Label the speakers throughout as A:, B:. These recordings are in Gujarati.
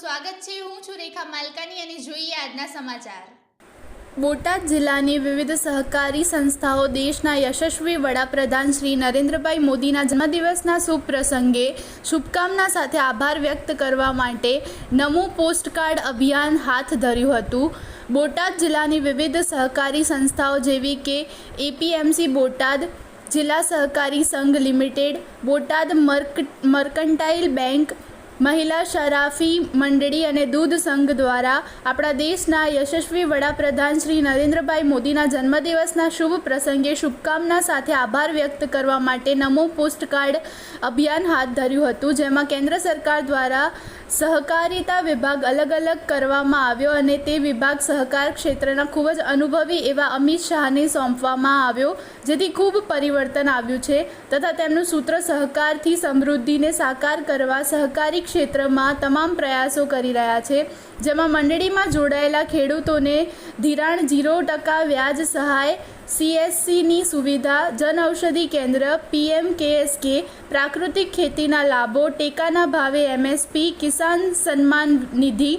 A: સ્વાગત છે. હું છું રેખા માલકાની અને જોઈએ આજના સમાચાર.
B: બોટાદ જિલ્લાની વિવિધ સહકારી સંસ્થાઓ દેશના યશસ્વી વડાપ્રધાન શ્રી નરેન્દ્રભાઈ મોદીના જન્મદિવસના શુભ પ્રસંગે શુભકામના સાથે આભાર વ્યક્ત કરવા માટે નમો પોસ્ટકાર્ડ અભિયાન હાથ ધર્યું હતું. બોટાદ જિલ્લાની વિવિધ સહકારી સંસ્થાઓ જેવી કે એપીએમસી બોટાદ, જિલ્લા સહકારી સંઘ limited, Botad mercantile, mercantile bank મહિલા શરાફી મંડળી અને દૂધ સંઘ દ્વારા આપણા દેશના યશસ્વી વડાપ્રધાન શ્રી નરેન્દ્રભાઈ મોદીના જન્મદિવસના શુભ પ્રસંગે શુભકામના સાથે આભાર વ્યક્ત કરવા માટે નમો પોસ્ટકાર્ડ અભિયાન હાથ ધર્યું હતું, જેમાં કેન્દ્ર સરકાર દ્વારા સહકારિતા વિભાગ અલગ અલગ કરવામાં આવ્યો અને તે વિભાગ સહકાર ક્ષેત્રના ખૂબ જ અનુભવી એવા અમિત શાહને સોંપવામાં આવ્યો, જેથી ખૂબ પરિવર્તન આવ્યું છે, તથા તેમનું સૂત્ર સહકારથી સમૃદ્ધિને સાકાર કરવા સહકારી ક્ષેત્રમાં તમામ પ્રયાસો કરી રહ્યા છે. જેમાં મંડળીમાં જોડાયેલા ખેડૂતોને ધિરાણ ઝીરો ટકા વ્યાજ સહાય, સીએસસીની સુવિધા, જન ઔષધિ કેન્દ્ર, પીએમ કેએસકે, પ્રાકૃતિક ખેતીના લાભો, ટેકાના ભાવે MSP, Kisan Samman Nidhi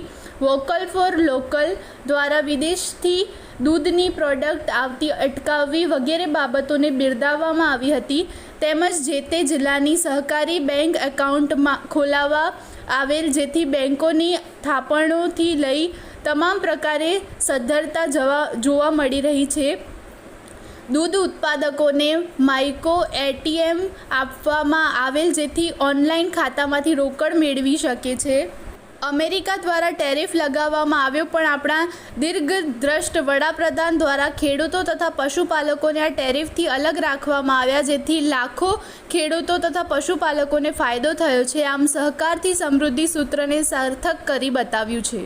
B: vocal for local દ્વારા વિદેશથી દૂધની પ્રોડક્ટ આવતી અટકાવવી વગેરે બાબતોને બિરદાવવામાં આવી હતી. તેમજ જે તે જિલ્લાની સહકારી બેંક એકાઉન્ટમાં ખોલાવવા આવેલ જેથી બેંકોની થાપણોથી લઈ તમામ પ્રકારે સદ્ધરતા જવા, જોવા મળી રહી છે. દૂધ ઉત્પાદકોને માઇકો એટીએમ આપવામાં આવેલ જેથી ઓનલાઈન ખાતામાંથી રોકડ મેળવી શકે છે. અમેરિકા દ્વારા ટેરિફ લગાવવામાં આવ્યો, પણ આપણા દીર્ઘદ્રષ્ટ વડાપ્રધાન દ્વારા ખેડૂતો તથા પશુપાલકોને આ ટેરિફથી અલગ રાખવામાં આવ્યા, જેથી લાખો ખેડૂતો તથા પશુપાલકોને ફાયદો થયો છે. આમ સહકારથી સમૃદ્ધિ સૂત્રને સાર્થક કરી બતાવ્યું છે.